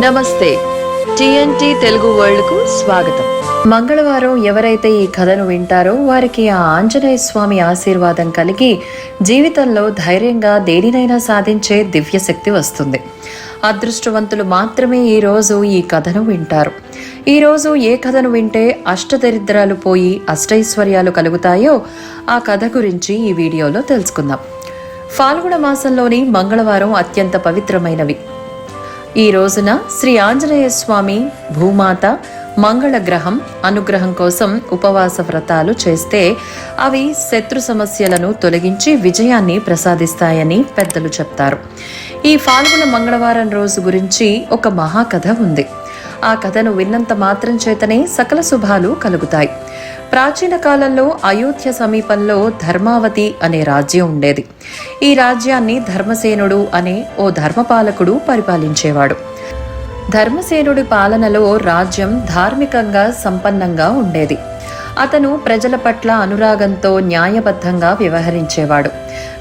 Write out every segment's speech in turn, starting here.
నమస్తే. టిఎన్టి తెలుగు వరల్డ్కు స్వాగతం. మంగళవారం ఎవరైతే ఈ కథను వింటారో వారికి ఆ ఆంజనేయ స్వామి ఆశీర్వాదం కలిగి జీవితంలో ధైర్యంగా దేనినైనా సాధించే దివ్యశక్తి వస్తుంది. అదృష్టవంతులు మాత్రమే ఈరోజు ఈ కథను వింటారు. ఈరోజు ఏ కథను వింటే అష్టదరిద్రాలు పోయి అష్టైశ్వర్యాలు కలుగుతాయో ఆ కథ గురించి ఈ వీడియోలో తెలుసుకుందాం. ఫాల్గుణ మాసంలోని మంగళవారం అత్యంత పవిత్రమైనవి. ఈ రోజున శ్రీ ఆంజనేయ స్వామి భూమాత మంగళ గ్రహం అనుగ్రహం కోసం ఉపవాస వ్రతాలు చేస్తే అవి శత్రు సమస్యలను తొలగించి విజయాన్ని ప్రసాదిస్తాయని పెద్దలు చెప్తారు. ఈ ఫాల్గుణ మంగళవారం రోజు గురించి ఒక మహాకథ ఉంది. ఆ కథను విన్నంత మాత్రం చేతనే సకల శుభాలు కలుగుతాయి. ప్రాచీన కాలంలో అయోధ్య సమీపంలో ధర్మావతి అనే రాజ్యం ఉండేది. ఈ రాజ్యాన్ని ధర్మసేనుడు అనే ఓ ధర్మపాలకుడు పరిపాలించేవాడు. ధర్మసేనుడి పాలనలో రాజ్యం ధార్మికంగా సంపన్నంగా ఉండేది. అతను ప్రజల పట్ల అనురాగంతో న్యాయబద్ధంగా వ్యవహరించేవాడు.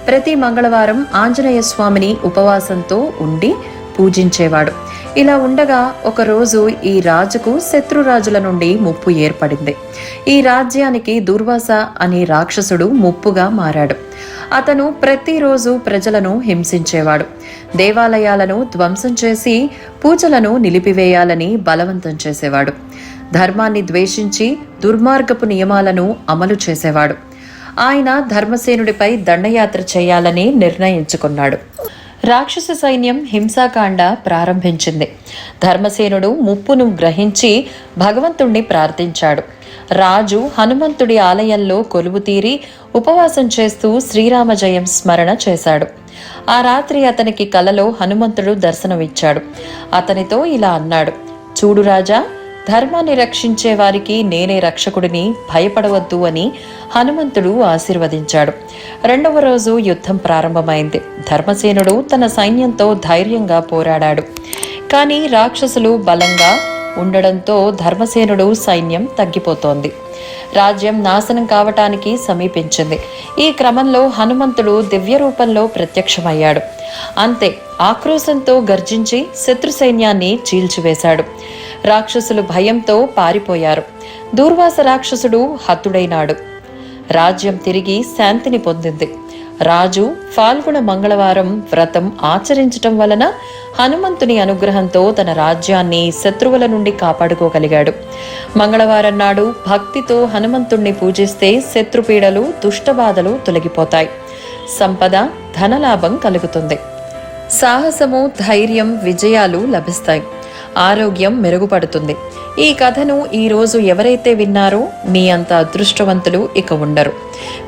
ప్రతి మంగళవారం ఆంజనేయ స్వామిని ఉపవాసంతో ఉండి పూజించేవాడు. ఇలా ఉండగా ఒకరోజు ఈ రాజుకు శత్రురాజుల నుండి ముప్పు ఏర్పడింది. ఈ రాజ్యానికి దుర్వాస అనే రాక్షసుడు ముప్పుగా మారాడు. అతను ప్రతిరోజు ప్రజలను హింసించేవాడు. దేవాలయాలను ధ్వంసం చేసి పూజలను నిలిపివేయాలని బలవంతం చేసేవాడు. ధర్మాన్ని ద్వేషించి దుర్మార్గపు నియమాలను అమలు చేసేవాడు. ఆయన ధర్మసేనుడిపై దండయాత్ర చేయాలని నిర్ణయించుకున్నాడు. రాక్షస సైన్యం హింసాకాండ ప్రారంభించింది. ధర్మసేనుడు ముప్పును గ్రహించి భగవంతుణ్ణి ప్రార్థించాడు. రాజు హనుమంతుడి ఆలయంలో కొలువు తీరి ఉపవాసం చేస్తూ శ్రీరామ జయం స్మరణ చేశాడు. ఆ రాత్రి అతనికి కలలో హనుమంతుడు దర్శనమిచ్చాడు. అతనితో ఇలా అన్నాడు చూడు రాజా ధర్మాన్ని రక్షించే వారికి నేనే రక్షకుడిని భయపడవద్దు అని హనుమంతుడు ఆశీర్వదించాడు. రెండవ రోజు యుద్ధం ప్రారంభమైంది. ధర్మసేనుడు తన సైన్యంతో ధైర్యంగా పోరాడాడు. కానీ రాక్షసులు బలంగా ఉండడంతో ధర్మసేనుడు సైన్యం తగ్గిపోతోంది. రాజ్యం నాశనం కావటానికి సమీపించింది. ఈ క్రమంలో హనుమంతుడు దివ్య రూపంలో ప్రత్యక్షమయ్యాడు. అంతే ఆక్రోశంతో గర్జించి శత్రు సైన్యాన్ని చీల్చివేశాడు. రాక్షసులు భయంతో పారిపోయారు. దూర్వాస రాక్షసుడు హతుడైనాడు. రాజ్యం తిరిగి శాంతిని పొందింది. రాజు ఫాల్గుణ మంగళవారం వ్రతం ఆచరించటం వలన హనుమంతుని అనుగ్రహంతో తన రాజ్యాన్ని శత్రువుల నుండి కాపాడుకోగలిగాడు. మంగళవారం నాడు భక్తితో హనుమంతుణ్ణి పూజిస్తే శత్రుపీడలు దుష్టబాధలు తొలగిపోతాయి. సంపద ధనలాభం కలుగుతుంది. సాహసము ధైర్యం విజయాలు లభిస్తాయి. ఆరోగ్యం మెరుగుపడుతుంది. ఈ కథను ఈరోజు ఎవరైతే విన్నారో మీ అంత అదృష్టవంతులు ఇక ఉండరు.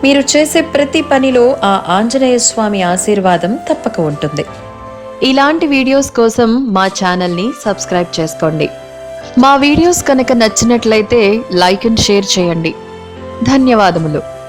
మీరు చేసే ప్రతి పనిలో ఆ ఆంజనేయ స్వామి ఆశీర్వాదం తప్పక ఉంటుంది. ఇలాంటి వీడియోస్ కోసం మా ఛానల్ని సబ్స్క్రైబ్ చేసుకోండి. మా వీడియోస్ కనుక నచ్చినట్లయితే లైక్ అండ్ షేర్ చేయండి. ధన్యవాదములు.